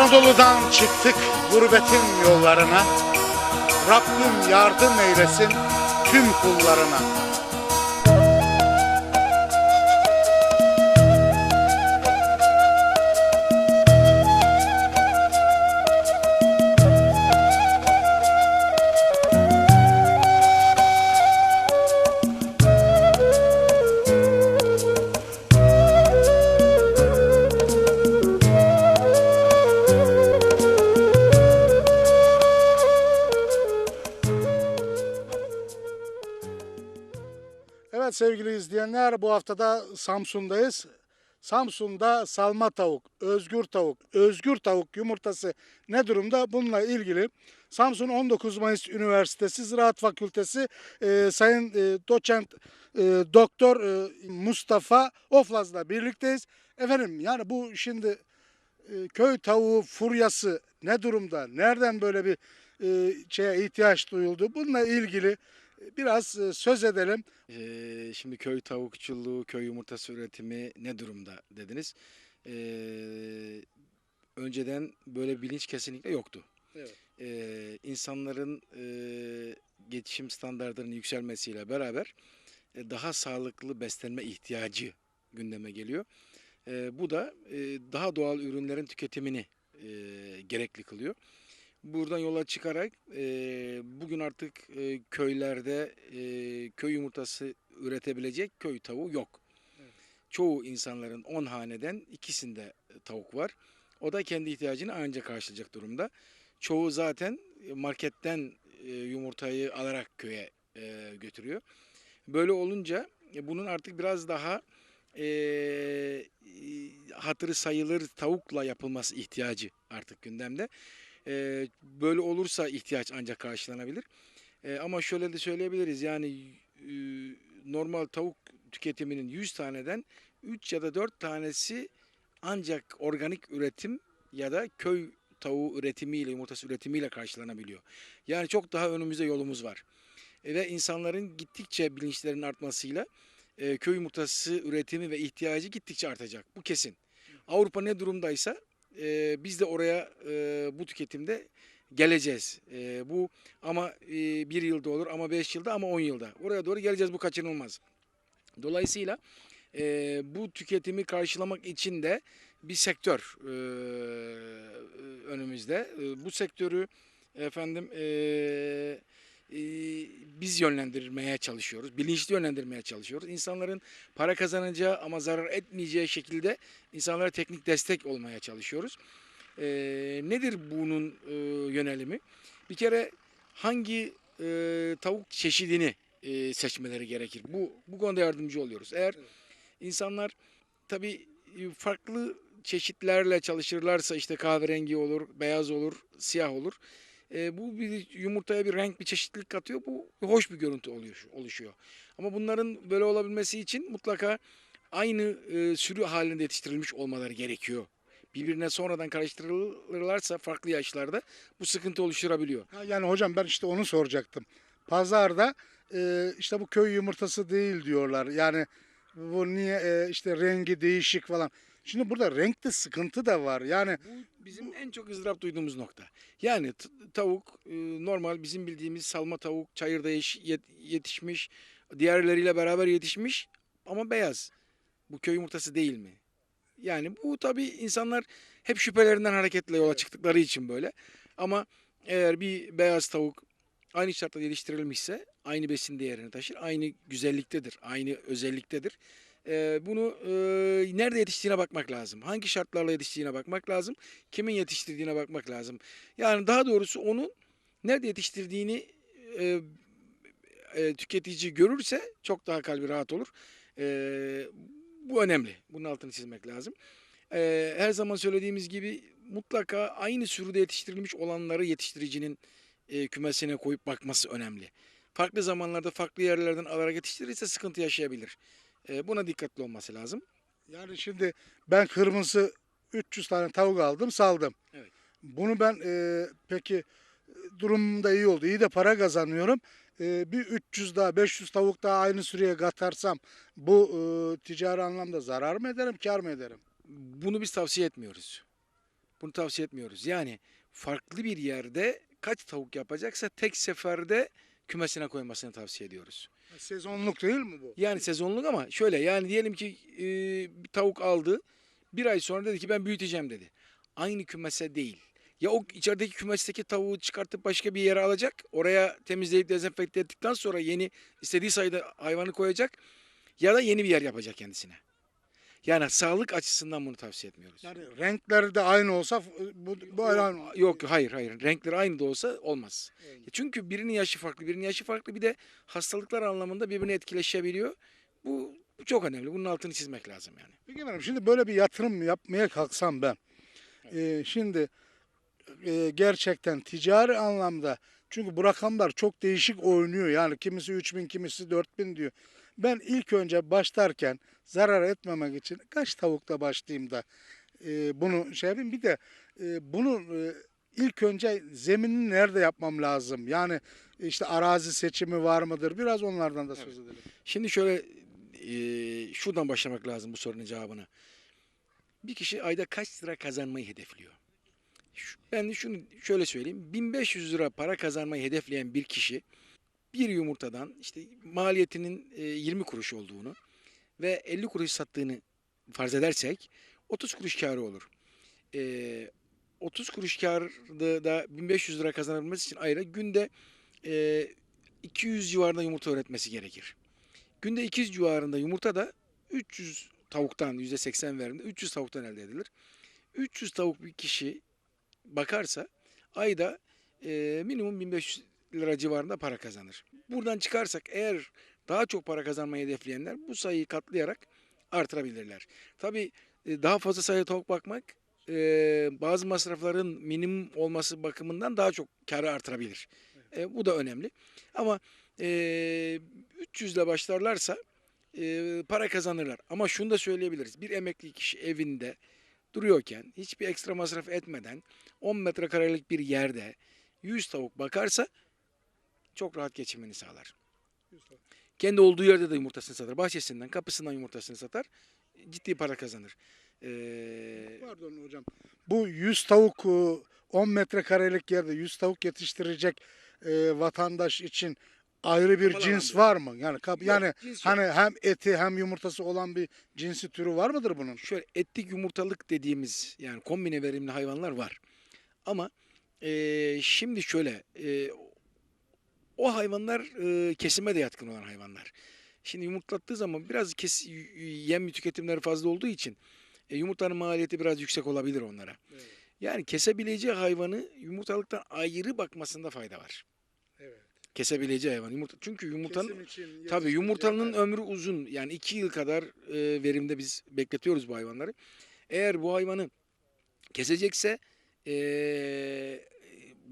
Anadolu'dan çıktık gurbetin yollarına. Rabbim yardım eylesin tüm kullarına. Sevgili izleyenler bu haftada Samsun'dayız. Samsun'da salma tavuk, özgür tavuk, özgür tavuk yumurtası ne durumda? Bununla ilgili Samsun 19 Mayıs Üniversitesi Ziraat Fakültesi e, Sayın e, Doçent e, Doktor e, Mustafa Oflaz'la birlikteyiz. Efendim yani bu şimdi e, köy tavuğu furyası ne durumda? Nereden böyle bir e, şeye ihtiyaç duyuldu? Bununla ilgili biraz e, söz edelim. Ee, şimdi köy tavukçuluğu, köy yumurtası üretimi ne durumda dediniz. Ee, önceden böyle bilinç kesinlikle yoktu. Evet. Ee, insanların e, geçim standartlarının yükselmesiyle beraber e, daha sağlıklı beslenme ihtiyacı gündeme geliyor. E, bu da e, daha doğal ürünlerin tüketimini e, gerekli kılıyor. Buradan yola çıkarak e, bugün artık e, köylerde e, köy yumurtası üretebilecek köy tavuğu yok. Evet. Çoğu insanların 10 haneden ikisinde tavuk var. O da kendi ihtiyacını ancak karşılayacak durumda. Çoğu zaten marketten e, yumurtayı alarak köye e, götürüyor. Böyle olunca e, bunun artık biraz daha e, e, hatırı sayılır tavukla yapılması ihtiyacı artık gündemde. E, böyle olursa ihtiyaç ancak karşılanabilir. E, ama şöyle de söyleyebiliriz yani e, normal tavuk tüketiminin 100 taneden 3 ya da 4 tanesi ancak organik üretim ya da köy tavuğu üretimiyle, yumurtası üretimiyle karşılanabiliyor. Yani çok daha önümüzde yolumuz var. E, ve insanların gittikçe bilinçlerinin artmasıyla e, köy yumurtası üretimi ve ihtiyacı gittikçe artacak. Bu kesin. Avrupa ne durumdaysa e, biz de oraya e, bu tüketimde geleceğiz. E, bu ama e, bir yılda olur ama beş yılda ama on yılda. Oraya doğru geleceğiz bu kaçınılmaz. Dolayısıyla e, bu tüketimi karşılamak için de bir sektör e, önümüzde. E, bu sektörü efendim e, biz yönlendirmeye çalışıyoruz. Bilinçli yönlendirmeye çalışıyoruz. İnsanların para kazanacağı ama zarar etmeyeceği şekilde insanlara teknik destek olmaya çalışıyoruz. E, nedir bunun e, yönelimi? Bir kere hangi e, tavuk çeşidini e, seçmeleri gerekir? Bu bu konuda yardımcı oluyoruz. Eğer insanlar tabii farklı çeşitlerle çalışırlarsa işte kahverengi olur, beyaz olur, siyah olur. E, bu bir yumurtaya bir renk, bir çeşitlilik katıyor. Bu hoş bir görüntü oluyor, oluşuyor. Ama bunların böyle olabilmesi için mutlaka aynı e, sürü halinde yetiştirilmiş olmaları gerekiyor. Birbirine sonradan karıştırılırlarsa farklı yaşlarda bu sıkıntı oluşturabiliyor. Yani hocam ben işte onu soracaktım. Pazarda e, işte bu köy yumurtası değil diyorlar. Yani bu niye e, işte rengi değişik falan. Şimdi burada renkte sıkıntı da var. Yani Bu bizim en çok ızdırap duyduğumuz nokta. Yani tavuk e, normal bizim bildiğimiz salma tavuk çayırda yet- yetişmiş, diğerleriyle beraber yetişmiş ama beyaz. Bu köy yumurtası değil mi? Yani bu tabii insanlar hep şüphelerinden hareketle yola çıktıkları için böyle. Ama eğer bir beyaz tavuk aynı şartla yetiştirilmişse aynı besin değerini taşır, aynı güzelliktedir, aynı özelliktedir. Ee, bunu e, nerede yetiştiğine bakmak lazım. Hangi şartlarla yetiştiğine bakmak lazım. Kimin yetiştirdiğine bakmak lazım. Yani daha doğrusu onun nerede yetiştirdiğini e, e, tüketici görürse çok daha kalbi rahat olur. E, bu önemli. Bunun altını çizmek lazım. E, her zaman söylediğimiz gibi mutlaka aynı sürüde yetiştirilmiş olanları yetiştiricinin e, kümesine koyup bakması önemli. Farklı zamanlarda farklı yerlerden alarak yetiştirirse sıkıntı yaşayabilir. E, buna dikkatli olması lazım. yani şimdi ben kırmızı 300 tane tavuk aldım saldım. Evet. Bunu ben e, peki e, durumum da iyi oldu. İyi de para kazanıyorum. E, bir 300 daha 500 tavuk daha aynı süreye katarsam bu e, ticari anlamda zarar mı ederim kar mı ederim? Bunu biz tavsiye etmiyoruz. Bunu tavsiye etmiyoruz. Yani farklı bir yerde kaç tavuk yapacaksa tek seferde kümesine koymasını tavsiye ediyoruz. Sezonluk değil mi bu? Yani sezonluk ama şöyle yani diyelim ki e, bir tavuk aldı. Bir ay sonra dedi ki ben büyüteceğim dedi. Aynı kümese değil. Ya o içerideki kümesteki tavuğu çıkartıp başka bir yere alacak. Oraya temizleyip dezenfekte ettikten sonra yeni istediği sayıda hayvanı koyacak. Ya da yeni bir yer yapacak kendisine. Yani sağlık açısından bunu tavsiye etmiyoruz. Yani renkleri de aynı olsa bu, bu aynı. Yok hayır hayır. Renkleri aynı da olsa olmaz. Evet. Çünkü birinin yaşı farklı, birinin yaşı farklı. Bir de hastalıklar anlamında birbirine etkileşebiliyor. Bu, bu çok önemli. Bunun altını çizmek lazım yani. Peki efendim şimdi böyle bir yatırım yapmaya kalksam ben. e, şimdi e, gerçekten ticari anlamda çünkü bu rakamlar çok değişik oynuyor. Yani kimisi 3000 kimisi 4000 diyor. Ben ilk önce başlarken zarar etmemek için kaç tavukla başlayayım da e, bunu şey yapayım. Bir de e, bunu e, ilk önce zeminini nerede yapmam lazım? Yani işte arazi seçimi var mıdır? Biraz onlardan da söz edelim. Şimdi şöyle e, şuradan başlamak lazım bu sorunun cevabını. Bir kişi ayda kaç lira kazanmayı hedefliyor? Şu- Ben şunu şöyle söyleyeyim. 1500 lira para kazanmayı hedefleyen bir kişi bir yumurtadan işte maliyetinin e, 20 kuruş olduğunu ve 50 kuruş sattığını farz edersek 30 kuruş karı olur. E, 30 kuruş karda da 1500 lira kazanabilmesi için ayrı günde e, 200 civarında yumurta üretmesi gerekir. Günde 200 civarında yumurta da 300 tavuktan %80 verimde 300 tavuktan elde edilir. 300 tavuk bir kişi bakarsa ayda e, minimum 1500 lira civarında para kazanır. Buradan çıkarsak eğer daha çok para kazanmayı hedefleyenler bu sayıyı katlayarak artırabilirler. Tabii e, daha fazla sayıda tavuk bakmak e, bazı masrafların minimum olması bakımından daha çok karı artırabilir. E, bu da önemli. Ama e, 300 ile başlarlarsa para kazanırlar. Ama şunu da söyleyebiliriz. Bir emekli kişi evinde duruyorken hiçbir ekstra masraf etmeden 10 metrekarelik bir yerde 100 tavuk bakarsa çok rahat geçimini sağlar. Kendi olduğu yerde de yumurtasını satar. Bahçesinden, kapısından yumurtasını satar. Ciddi para kazanır. Ee, Pardon hocam. Bu 100 tavuk e, 10 metrekarelik yerde 100 tavuk yetiştirecek e, vatandaş için ayrı bir cins var mı? Yani kap- yani yok. hani hem eti hem yumurtası olan bir cinsi türü var mıdır bunun? şöyle etlik yumurtalık dediğimiz yani kombine verimli hayvanlar var. Ama e, şimdi şöyle e, o hayvanlar e, kesime de yatkın olan hayvanlar. Şimdi yumurtlattığı zaman biraz kes, yem tüketimleri fazla olduğu için e, yumurtanın maliyeti biraz yüksek olabilir onlara. Evet. Yani kesebileceği hayvanı yumurtalıktan ayrı bakmasında fayda var. Evet. Kesebileceği hayvan yumurta çünkü yumurtanın Tabii yumurtanın ömrü uzun. Yani iki yıl kadar e, verimde biz bekletiyoruz bu hayvanları. Eğer bu hayvanı kesecekse e,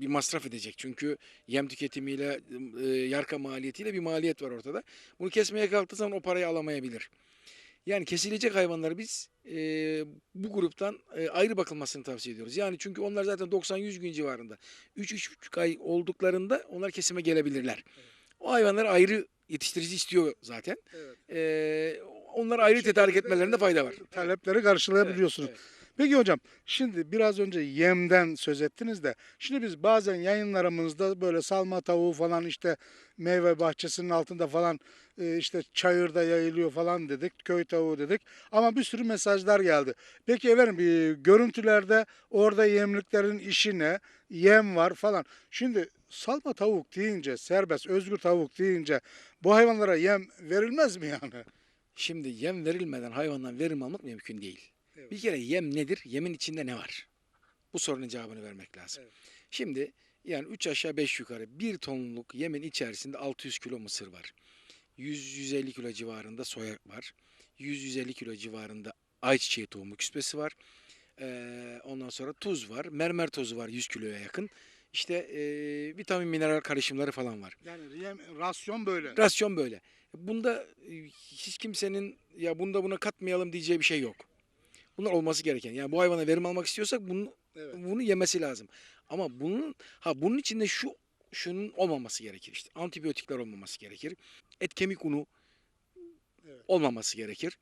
bir masraf edecek. Çünkü yem tüketimiyle, e, yarka maliyetiyle bir maliyet var ortada. Bunu kesmeye kalktığı zaman o parayı alamayabilir. Yani kesilecek hayvanları biz e, bu gruptan e, ayrı bakılmasını tavsiye ediyoruz. Yani çünkü onlar zaten 90-100 gün civarında. 3-3,5 ay olduklarında onlar kesime gelebilirler. O hayvanları ayrı yetiştirici istiyor zaten. Evet. Ee, onları ayrı tedarik etmelerinde fayda var. Talepleri karşılayabiliyorsunuz. Evet, evet. Peki hocam şimdi biraz önce yemden söz ettiniz de şimdi biz bazen yayınlarımızda böyle salma tavuğu falan işte meyve bahçesinin altında falan e, işte çayırda yayılıyor falan dedik köy tavuğu dedik ama bir sürü mesajlar geldi. Peki efendim görüntülerde orada yemliklerin işi ne yem var falan. Şimdi salma tavuk deyince serbest özgür tavuk deyince bu hayvanlara yem verilmez mi yani? Şimdi yem verilmeden hayvandan verim almak mümkün değil. Evet. Bir kere yem nedir? Yemin içinde ne var? Bu sorunun cevabını vermek lazım. Evet. Şimdi yani 3 aşağı 5 yukarı 1 tonluk yemin içerisinde 600 kilo mısır var. 100-150 kilo civarında soya var. 100-150 kilo civarında ayçiçeği tohumu küspesi var. Ee, ondan sonra tuz var. Mermer tozu var 100 kiloya yakın. İşte e, vitamin mineral karışımları falan var. Yani yem, rasyon böyle. Rasyon böyle. Bunda hiç kimsenin ya bunda buna katmayalım diyeceği bir şey yok. Bunlar olması gereken. Yani bu hayvana verim almak istiyorsak bunu Evet. bunu yemesi lazım. Ama bunun ha bunun içinde şu şunun olmaması gerekir işte. Antibiyotikler olmaması gerekir. Et kemik unu Evet. olmaması gerekir.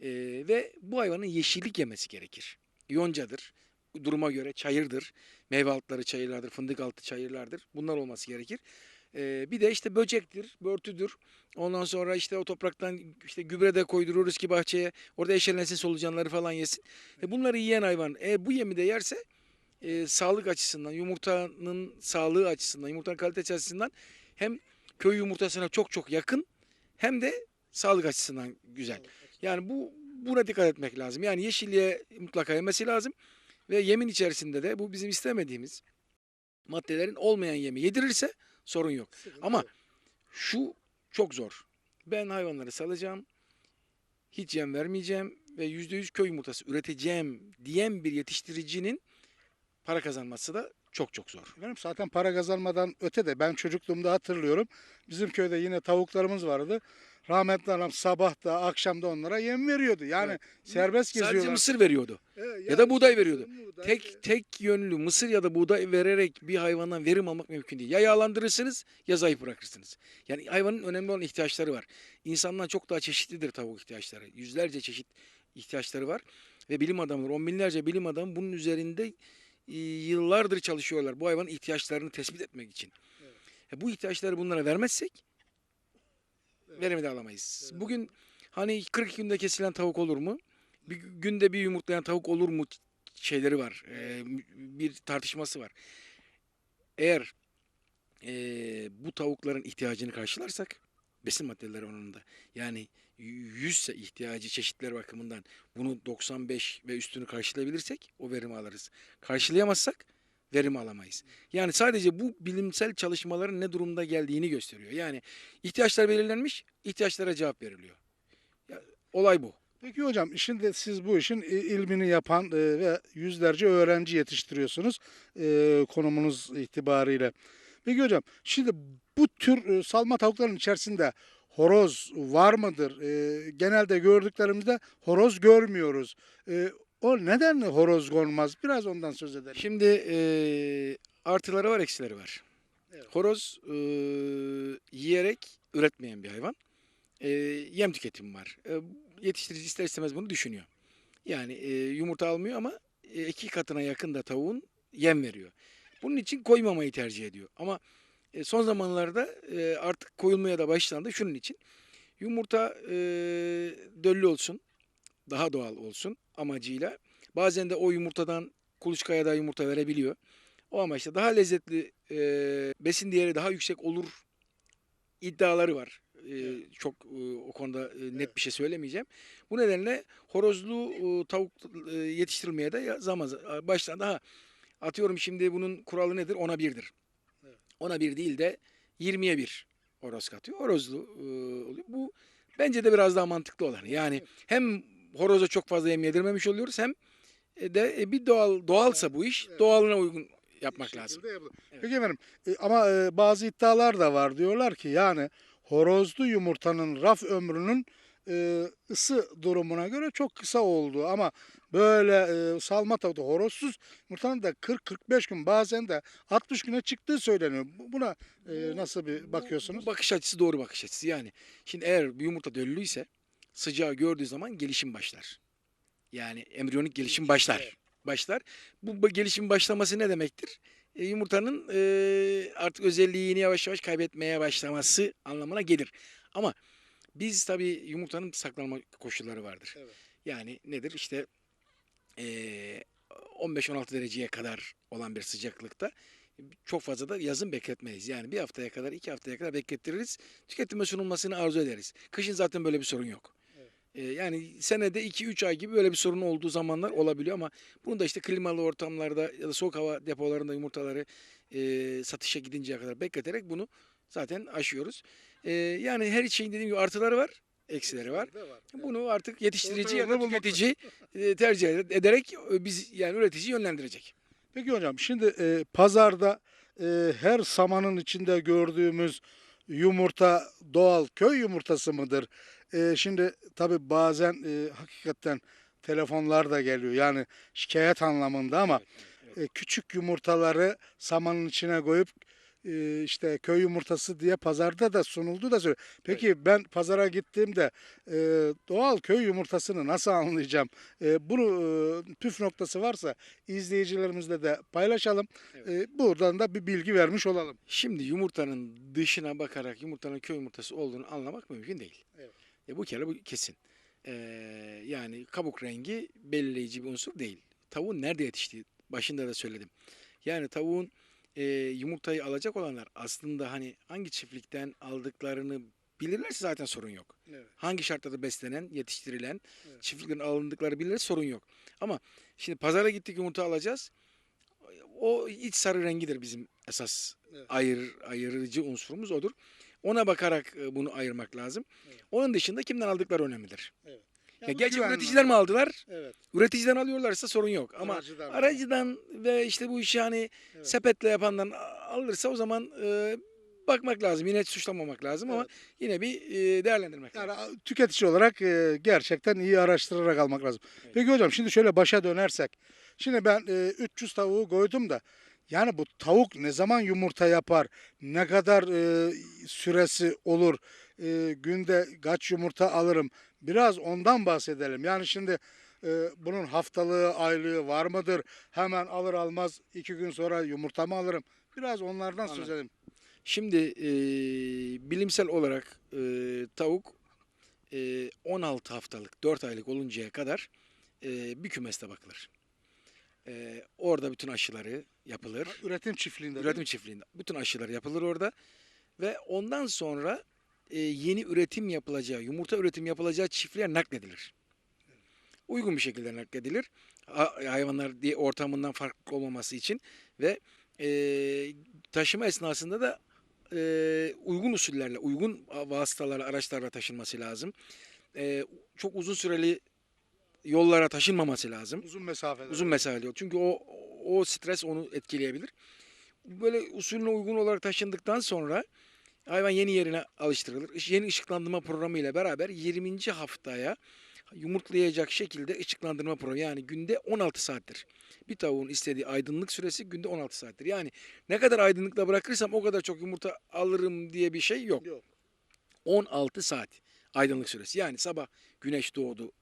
Ee, ve bu hayvanın yeşillik yemesi gerekir. Yoncadır. duruma göre çayırdır. Meyve altları çayırlardır, fındık altı çayırlardır. Bunlar olması gerekir. Ee, bir de işte böcektir, börtüdür. Ondan sonra işte o topraktan işte gübre de koydururuz ki bahçeye. Orada eşelensin solucanları falan yesin. E bunları yiyen hayvan eğer bu yemi de yerse e, sağlık açısından, yumurtanın sağlığı açısından, yumurtanın kalitesi açısından hem köy yumurtasına çok çok yakın hem de sağlık açısından güzel. Yani bu buna dikkat etmek lazım. Yani yeşilliğe mutlaka yemesi lazım ve yemin içerisinde de bu bizim istemediğimiz maddelerin olmayan yemi yedirirse sorun yok. Ama şu çok zor. Ben hayvanları salacağım. Hiç yem vermeyeceğim ve %100 köy yumurtası üreteceğim diyen bir yetiştiricinin para kazanması da çok çok zor. Benim zaten para kazanmadan öte de ben çocukluğumda hatırlıyorum. Bizim köyde yine tavuklarımız vardı. Rahmetli anam sabah da akşam da onlara yem veriyordu. Yani Evet. serbest Sadece geziyorlar. mısır veriyordu. Ee, ya yani da buğday veriyordu. buğday, Tek tek yönlü mısır ya da buğday vererek bir hayvandan verim almak mümkün değil. Ya yağlandırırsınız ya zayıf bırakırsınız. Yani hayvanın önemli olan ihtiyaçları var. İnsandan çok daha çeşitlidir tavuk ihtiyaçları. Yüzlerce çeşit ihtiyaçları var. Ve bilim adamları, on binlerce bilim adamı bunun üzerinde e, yıllardır çalışıyorlar. Bu hayvanın ihtiyaçlarını tespit etmek için. Evet. E, bu ihtiyaçları bunlara vermezsek. Verimi de alamayız. Evet. Bugün hani 40 günde kesilen tavuk olur mu? Bir günde bir yumurtlayan tavuk olur mu şeyleri var. e, bir tartışması var. Eğer e, bu tavukların ihtiyacını karşılarsak besin maddeleri oranında yani 100 ise ihtiyacı çeşitler bakımından bunu 95 ve üstünü karşılayabilirsek o verimi alırız. Karşılayamazsak verim alamayız. Yani sadece bu bilimsel çalışmaların ne durumda geldiğini gösteriyor. Yani ihtiyaçlar belirlenmiş, ihtiyaçlara cevap veriliyor. Olay bu. Peki hocam şimdi siz bu işin ilmini yapan e, ve yüzlerce öğrenci yetiştiriyorsunuz e, konumunuz itibariyle. Peki hocam şimdi bu tür e, salma tavukların içerisinde horoz var mıdır? Genelde gördüklerimizde horoz görmüyoruz. O neden horoz konmaz? Biraz ondan söz edelim. Şimdi e, artıları var, eksileri var. Evet. Horoz e, yiyerek üretmeyen bir hayvan. E, yem tüketimi var. E, yetiştirici ister istemez bunu düşünüyor. Yani e, yumurta almıyor ama e, iki katına yakın da tavuğun yem veriyor. Bunun için koymamayı tercih ediyor. Ama e, son zamanlarda e, artık koyulmaya da başlandı. Şunun için yumurta e, döllü olsun, daha doğal olsun amacıyla. Bazen de o yumurtadan kuluçkaya da yumurta verebiliyor. O amaçla daha lezzetli, e, besin değeri daha yüksek olur iddiaları var. E, Evet. Çok e, o konuda e, net Evet. bir şey söylemeyeceğim. Bu nedenle horozlu e, tavuk e, yetiştirilmeye de zaman baştan daha atıyorum şimdi bunun kuralı nedir? Ona birdir. Evet. Ona bir değil de 20'ye bir horoz katıyor. Horozlu e, oluyor. Bu bence de biraz daha mantıklı olan. Yani hem horoza çok fazla yem yedirmemiş oluyoruz hem e, de e, bir doğal doğalsa bu iş Evet. doğalına uygun yapmak lazım. yapılır. Evet. Peki efendim e, ama e, bazı iddialar da var. Diyorlar ki yani horozlu yumurtanın raf ömrünün e, ısı durumuna göre çok kısa olduğu ama böyle e, salma tavukta horozsuz yumurtanın da 40-45 gün bazen de 60 güne çıktığı söyleniyor. Bu- Buna e, nasıl bir bakıyorsunuz? Bu bakış açısı doğru bakış açısı. Yani şimdi eğer bir yumurta döllüyse sıcağı gördüğü zaman gelişim başlar. Yani embriyonik gelişim başlar. Başlar. Bu bu gelişim başlaması ne demektir? E, yumurtanın e, artık özelliğini yavaş yavaş kaybetmeye başlaması anlamına gelir. Ama biz tabii yumurtanın saklanma koşulları vardır. Evet. Yani nedir? İşte e, 15-16 dereceye kadar olan bir sıcaklıkta çok fazla da yazın bekletmeyiz. Yani bir haftaya kadar, iki haftaya kadar beklettiririz. Tüketime sunulmasını arzu ederiz. Kışın zaten böyle bir sorun yok. Ee, yani senede 2-3 ay gibi böyle bir sorun olduğu zamanlar olabiliyor ama bunu da işte klimalı ortamlarda ya da soğuk hava depolarında yumurtaları e, satışa gidinceye kadar bekleterek bunu zaten aşıyoruz. E, yani her şeyin dediğim gibi artıları var, eksileri var. Evet. Bunu artık yetiştirici ya da tüketici e, tercih ederek e, biz yani üretici yönlendirecek. Peki hocam şimdi e, pazarda e, her samanın içinde gördüğümüz yumurta doğal köy yumurtası mıdır? E, şimdi tabi bazen e, hakikaten telefonlar da geliyor yani şikayet anlamında ama e, küçük yumurtaları samanın içine koyup e, işte köy yumurtası diye pazarda da sunuldu da söyle. Peki ben pazara gittiğimde e, doğal köy yumurtasını nasıl anlayacağım? E, bunu e, püf noktası varsa izleyicilerimizle de paylaşalım. E, buradan da bir bilgi vermiş olalım. Şimdi yumurtanın dışına bakarak yumurtanın köy yumurtası olduğunu anlamak mümkün değil. Evet. E, bu kere bu kesin. E, yani kabuk rengi belirleyici bir unsur değil. Tavuğun nerede yetiştiği başında da söyledim. Yani tavuğun e, yumurtayı alacak olanlar aslında hani hangi çiftlikten aldıklarını bilirlerse zaten sorun yok. Evet. Hangi şartlarda beslenen, yetiştirilen, Evet. çiftliklerin alındıkları bilirler sorun yok. Ama şimdi pazara gittik yumurta alacağız. O iç sarı rengidir bizim esas Evet. ayır, ayırıcı unsurumuz odur. Ona bakarak e, bunu ayırmak lazım. Evet. Onun dışında kimden aldıkları önemlidir. Ya Yani bu gerçi üreticiler mi aldılar? Evet. Üreticiden alıyorlarsa sorun yok. Ama Aracıdan. aracıdan ve işte bu işi hani Evet. sepetle yapandan alırsa o zaman e, bakmak lazım. Yine suçlamamak lazım ama Evet. yine bir e, değerlendirmek lazım. Yani tüketici olarak e, gerçekten iyi araştırarak almak lazım. Evet. Peki hocam şimdi şöyle başa dönersek. Şimdi ben e, 300 tavuğu koydum da yani bu tavuk ne zaman yumurta yapar? Ne kadar e, süresi olur? E, günde kaç yumurta alırım? Biraz ondan bahsedelim. Yani şimdi e, bunun haftalığı, aylığı var mıdır? Hemen alır almaz iki gün sonra yumurta mı alırım? Biraz onlardan söz Anladım. edelim. Şimdi e, bilimsel olarak e, tavuk e, 16 haftalık 4 aylık oluncaya kadar e, bir kümeste bakılır. E, orada bütün aşıları yapılır. Üretim çiftliğinde. Üretim çiftliğinde bütün aşılar yapılır orada ve ondan sonra e, yeni üretim yapılacağı, yumurta üretim yapılacağı çiftliğe nakledilir. Uygun bir şekilde nakledilir. Ha- Hayvanlar diye ortamından farklı olmaması için ve e, taşıma esnasında da e, uygun usullerle, uygun vasıtalarla, araçlarla taşınması lazım. E, çok uzun süreli yollara taşınmaması lazım. Uzun mesafede. Uzun mesafeli yol. Çünkü o o stres onu etkileyebilir. Böyle usulüne uygun olarak taşındıktan sonra hayvan yeni yerine alıştırılır. Yeni ışıklandırma programı ile beraber 20. haftaya yumurtlayacak şekilde ışıklandırma programı yani günde 16 saattir. Bir tavuğun istediği aydınlık süresi günde 16 saattir. Yani ne kadar aydınlıkla bırakırsam o kadar çok yumurta alırım diye bir şey yok. Yok. 16 saat aydınlık süresi. Yani sabah güneş doğdu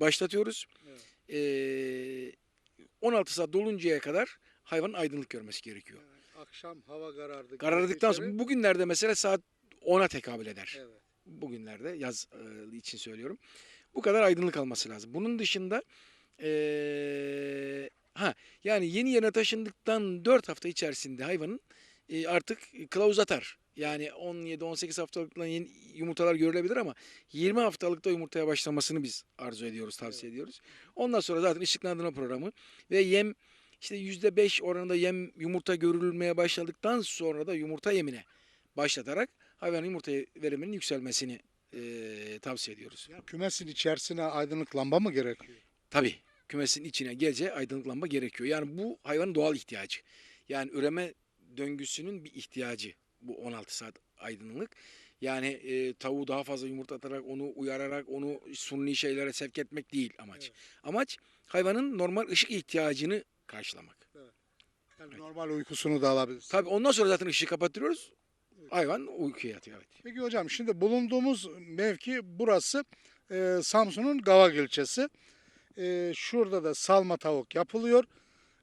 başlatıyoruz. Evet. Ee, 16 saat doluncaya kadar hayvanın aydınlık görmesi gerekiyor. Akşam hava karardı. Karardıktan sonra bugünlerde mesela saat 10'a tekabül eder. Evet. Bugünlerde yaz e, için söylüyorum. Bu kadar aydınlık alması lazım. Bunun dışında ee, ha yani yeni yerine taşındıktan 4 hafta içerisinde hayvanın e, artık kılavuz atar. Yani 17-18 haftalıkla yeni yumurtalar görülebilir ama 20 haftalıkta yumurtaya başlamasını biz arzu ediyoruz, tavsiye ediyoruz. Ondan sonra zaten ışıklandırma programı ve yem işte %5 oranında yem yumurta görülmeye başladıktan sonra da yumurta yemine başlatarak hayvanın yumurta veriminin yükselmesini e, tavsiye ediyoruz. Ya kümesin içerisine aydınlık lamba mı gerekiyor? Tabii kümesin içine gece aydınlık lamba gerekiyor. Yani bu hayvanın doğal ihtiyacı. Yani üreme döngüsünün bir ihtiyacı bu 16 saat aydınlık. Yani e, tavuğu daha fazla yumurtlatarak, onu uyararak, onu sunni şeylere sevk etmek değil amaç. Evet. Amaç hayvanın normal ışık ihtiyacını karşılamak. Yani normal uykusunu da alabilir. Tabii ondan sonra zaten ışığı kapatıyoruz. Hayvan uykuya yatıyor. Evet. Peki hocam şimdi bulunduğumuz mevki burası e, Samsun'un Gavak ilçesi. E, şurada da salma tavuk yapılıyor.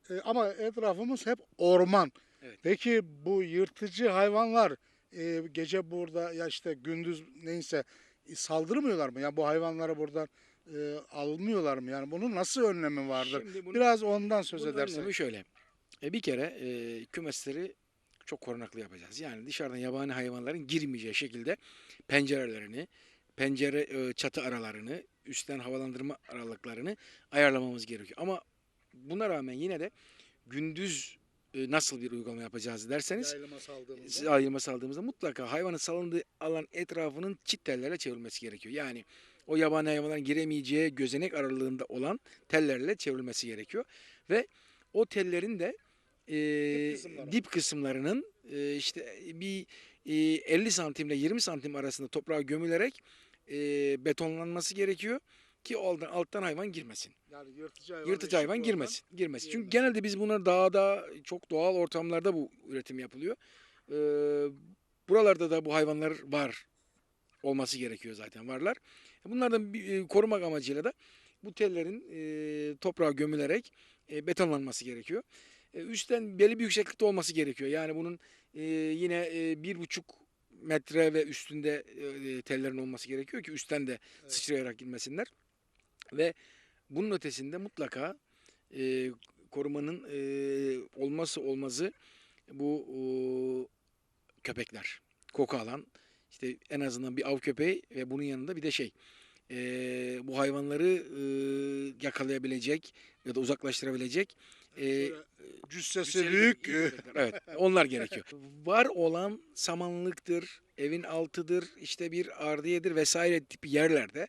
E, ama etrafımız hep orman. Evet. Peki bu yırtıcı hayvanlar e, gece burada ya işte gündüz neyse e, saldırmıyorlar mı? Ya bu hayvanları buradan e, almıyorlar mı? Yani bunun nasıl önlemi vardır? Bunu- Biraz ondan söz edersen. önlemi şöyle. E, bir kere e, kümesleri çok korunaklı yapacağız. Yani dışarıdan yabani hayvanların girmeyeceği şekilde pencerelerini, pencere e, çatı aralarını, üstten havalandırma aralıklarını ayarlamamız gerekiyor. Ama buna rağmen yine de gündüz nasıl bir uygulama yapacağız derseniz Yayılıma saldığımızda. mutlaka hayvanın salındığı alan etrafının çit tellerle çevrilmesi gerekiyor. Yani o yabani hayvanların giremeyeceği gözenek aralığında olan tellerle çevrilmesi gerekiyor. Ve o tellerin de e, Dip kısımları. dip kısımlarının e, işte bir e, 50 santimle 20 santim arasında toprağa gömülerek e, betonlanması gerekiyor ki alttan, alttan hayvan girmesin. Yani yırtıcı hayvan, Yırtıcı hayvan girmesin. Girmesin. Çünkü genelde biz bunlar dağda çok doğal ortamlarda bu üretim yapılıyor. E, buralarda da bu hayvanlar var olması gerekiyor zaten varlar. Bunlardan bir, e, korumak amacıyla da bu tellerin e, toprağa gömülerek e, betonlanması gerekiyor. E, üstten belli bir yükseklikte olması gerekiyor. Yani bunun e, yine e, bir buçuk metre ve üstünde e, tellerin olması gerekiyor ki üstten de Evet. sıçrayarak girmesinler. Ve bunun ötesinde mutlaka e, korumanın e, olması olmazı bu o, köpekler. Koku alan işte en azından bir av köpeği ve bunun yanında bir de şey e, bu hayvanları e, yakalayabilecek ya da uzaklaştırabilecek e, Cüssesi büyük. Evet, onlar gerekiyor. Var olan samanlıktır, evin altıdır, işte bir ardiyedir vesaire tipi yerlerde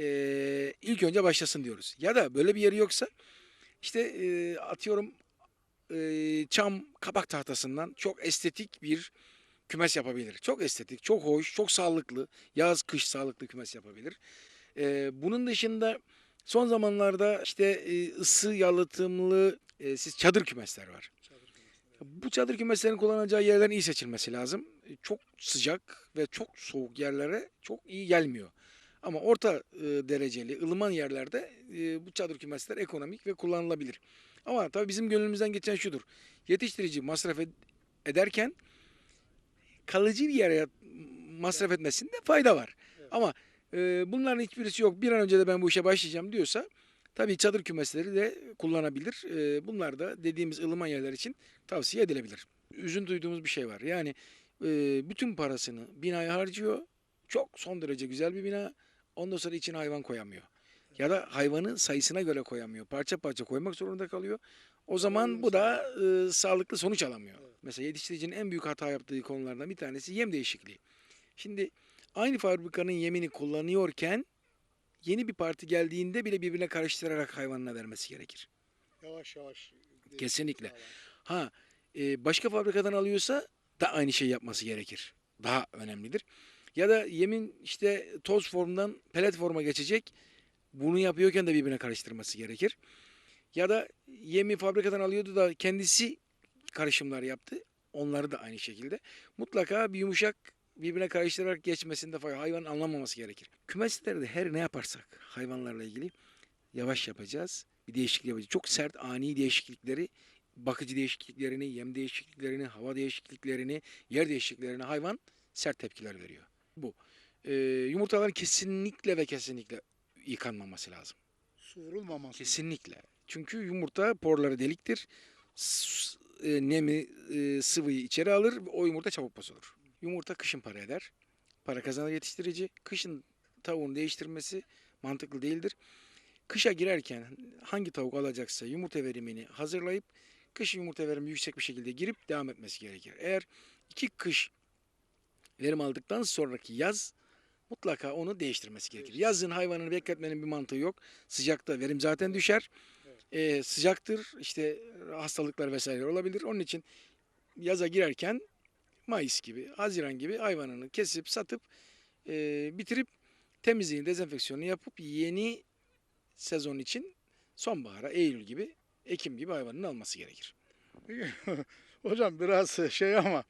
eee, ilk önce başlasın diyoruz. Ya da böyle bir yeri yoksa işte eee, atıyorum eee, çam kabak tahtasından çok estetik bir kümes yapabilir. Çok estetik, çok hoş, çok sağlıklı, yaz kış sağlıklı kümes yapabilir. Eee, bunun dışında son zamanlarda işte eee, ısı yalıtımlı eee, siz çadır kümesler var. Bu çadır kümeslerin kullanacağı yerlerin iyi seçilmesi lazım. E, Çok sıcak ve çok soğuk yerlere çok iyi gelmiyor. Ama orta e, dereceli, ılıman yerlerde e, bu çadır kümesler ekonomik ve kullanılabilir. Ama tabii bizim gönlümüzden geçen şudur. Yetiştirici masraf ed- ederken kalıcı bir yere masraf etmesinde fayda var. Evet. Ama e, bunların hiçbirisi yok. Bir an önce de ben bu işe başlayacağım diyorsa tabii çadır kümesleri de kullanabilir. E, bunlar da dediğimiz ılıman yerler için tavsiye edilebilir. Üzün duyduğumuz bir şey var. Yani e, bütün parasını binaya harcıyor. Çok son derece güzel bir bina. Ondan sonra içine hayvan koyamıyor. Ya da hayvanın sayısına göre koyamıyor. Parça parça koymak zorunda kalıyor. O zaman bu da e, sağlıklı sonuç alamıyor. Mesela yetiştiricinin en büyük hata yaptığı konulardan bir tanesi yem değişikliği. Şimdi aynı fabrikanın yemini kullanıyorken yeni bir parti geldiğinde bile birbirine karıştırarak hayvanına vermesi gerekir. Yavaş yavaş. Kesinlikle. Ha e, başka fabrikadan alıyorsa da aynı şeyi yapması gerekir. Daha önemlidir. Ya da yemin işte toz formdan pelet forma geçecek. Bunu yapıyorken de birbirine karıştırması gerekir. Ya da yemi fabrikadan alıyordu da kendisi karışımlar yaptı. Onları da aynı şekilde. Mutlaka bir yumuşak birbirine karıştırarak geçmesinde fayda. Hayvanın anlamaması gerekir. Kümeslerde her ne yaparsak hayvanlarla ilgili yavaş yapacağız. Bir değişiklik yapacağız. Çok sert ani değişiklikleri bakıcı değişikliklerini, yem değişikliklerini, hava değişikliklerini, yer değişikliklerini hayvan sert tepkiler veriyor. Bu. Ee, yumurtaların kesinlikle ve kesinlikle yıkanmaması lazım. Su vurulmaması. Kesinlikle. Çünkü yumurta porları deliktir. S- e, nemi, e, sıvıyı içeri alır. O yumurta çabuk bozulur. Yumurta kışın para eder. Para kazanır yetiştirici. Kışın tavuğun değiştirmesi mantıklı değildir. Kışa girerken hangi tavuk alacaksa yumurta verimini hazırlayıp kışın yumurta verimi yüksek bir şekilde girip devam etmesi gerekir. Eğer iki kış verim aldıktan sonraki yaz mutlaka onu değiştirmesi gerekir. Yazın hayvanını bekletmenin bir mantığı yok. Sıcakta verim zaten düşer. Ee, sıcaktır işte hastalıklar vesaire olabilir. Onun için yaza girerken Mayıs gibi, Haziran gibi hayvanını kesip satıp e, bitirip temizliğini, dezenfeksiyonunu yapıp yeni sezon için sonbahara, Eylül gibi, Ekim gibi hayvanın alması gerekir. Hocam biraz şey ama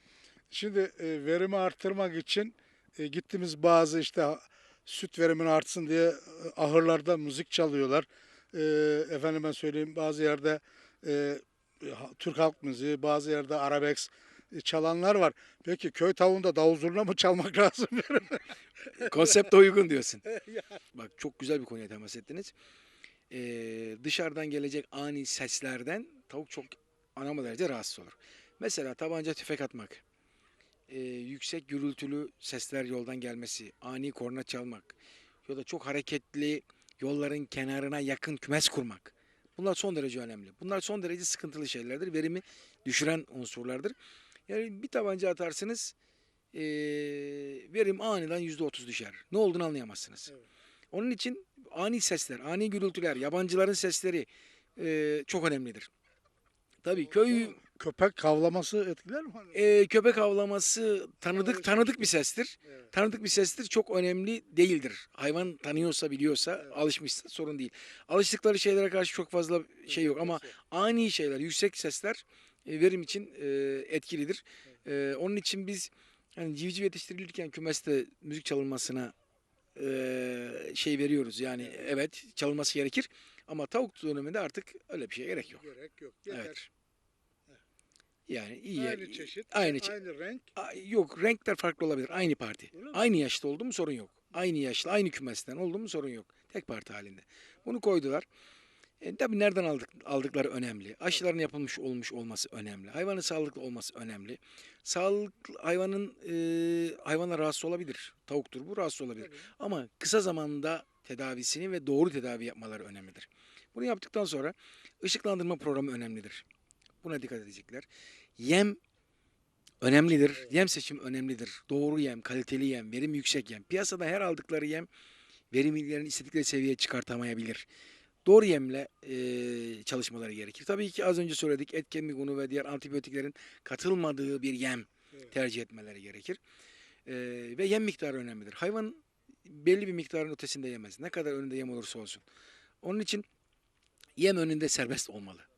şimdi e, verimi arttırmak için e, gittiğimiz bazı işte süt verimini artsın diye e, ahırlarda müzik çalıyorlar. E, efendime söyleyeyim bazı yerde Türk halk müziği, bazı yerde arabesk çalanlar var. Peki köy tavuğunda davul zurna mı çalmak lazım? Konsepte uygun diyorsun. Bak çok güzel bir konuya temas ettiniz. Ee, dışarıdan gelecek ani seslerden tavuk çok anama derece rahatsız olur. Mesela tabanca tüfek atmak, ee, yüksek gürültülü sesler yoldan gelmesi, ani korna çalmak ya da çok hareketli yolların kenarına yakın kümes kurmak. Bunlar son derece önemli. Bunlar son derece sıkıntılı şeylerdir. Verimi düşüren unsurlardır. Yani bir tabanca atarsınız ee, verim aniden %30 düşer. Ne olduğunu anlayamazsınız. Evet. Onun için ani sesler, ani gürültüler, yabancıların sesleri ee, çok önemlidir. Tabii köy Köpek kavlaması etkiler mi? e, köpek avlaması tanıdık Evet. tanıdık bir sestir. Evet. Tanıdık bir sestir. Çok önemli değildir. Hayvan tanıyorsa, biliyorsa, Evet. alışmışsa sorun değil. Alıştıkları şeylere karşı çok fazla şey yok ama ani şeyler, yüksek sesler e, verim için e, etkilidir. E, onun için biz hani civciv yetiştirilirken kümeste müzik çalınmasına şey veriyoruz. Yani evet çalınması gerekir ama tavuk döneminde artık öyle bir şeye gerek yok. Gerek yok. Evet. Yani iyi. Aynı çeşit, aynı çe- aynı renk. A- Yok renkler farklı olabilir. Aynı parti. Aynı yaşta oldu mu sorun yok. Aynı yaşlı, aynı kümesten oldu mu sorun yok. Tek parti halinde. Bunu koydular. E, tabii nereden aldık, aldıkları önemli. Aşıların yapılmış olmuş olması önemli. Hayvanın sağlıklı olması önemli. Sağlıklı hayvanın e, hayvanlar rahatsız olabilir. Tavuktur bu rahatsız olabilir. Tabii. Ama kısa zamanda tedavisini ve doğru tedavi yapmaları önemlidir. Bunu yaptıktan sonra ışıklandırma programı önemlidir. Buna dikkat edecekler. Yem önemlidir. Yem seçimi önemlidir. Doğru yem, kaliteli yem, verim yüksek yem. Piyasada her aldıkları yem verimlilerin istedikleri seviyeye çıkartamayabilir. Doğru yemle e, çalışmaları gerekir. Tabii ki az önce söyledik et kemik unu ve diğer antibiyotiklerin katılmadığı bir yem Evet. tercih etmeleri gerekir. E, ve yem miktarı önemlidir. Hayvan belli bir miktarın ötesinde yemez. Ne kadar önünde yem olursa olsun. Onun için yem önünde serbest olmalı.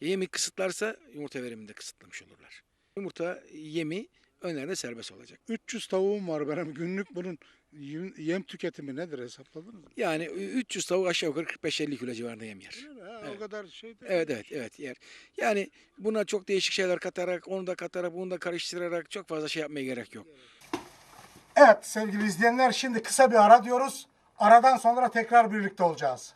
Yemi kısıtlarsa yumurta verimini de kısıtlamış olurlar. Yumurta yemi önlerinde serbest olacak. 300 tavuğum var benim. Günlük bunun yem- tüketimi nedir hesapladınız mı? Yani 300 tavuk aşağı yukarı 45-50 kilo civarında yem yer. Öyle? Ha, Evet. O kadar şey değil. Evet evet evet yer. Yani buna çok değişik şeyler katarak, onu da katarak, bunu da karıştırarak çok fazla şey yapmaya gerek yok. Evet sevgili izleyenler şimdi kısa bir ara diyoruz. Aradan sonra tekrar birlikte olacağız.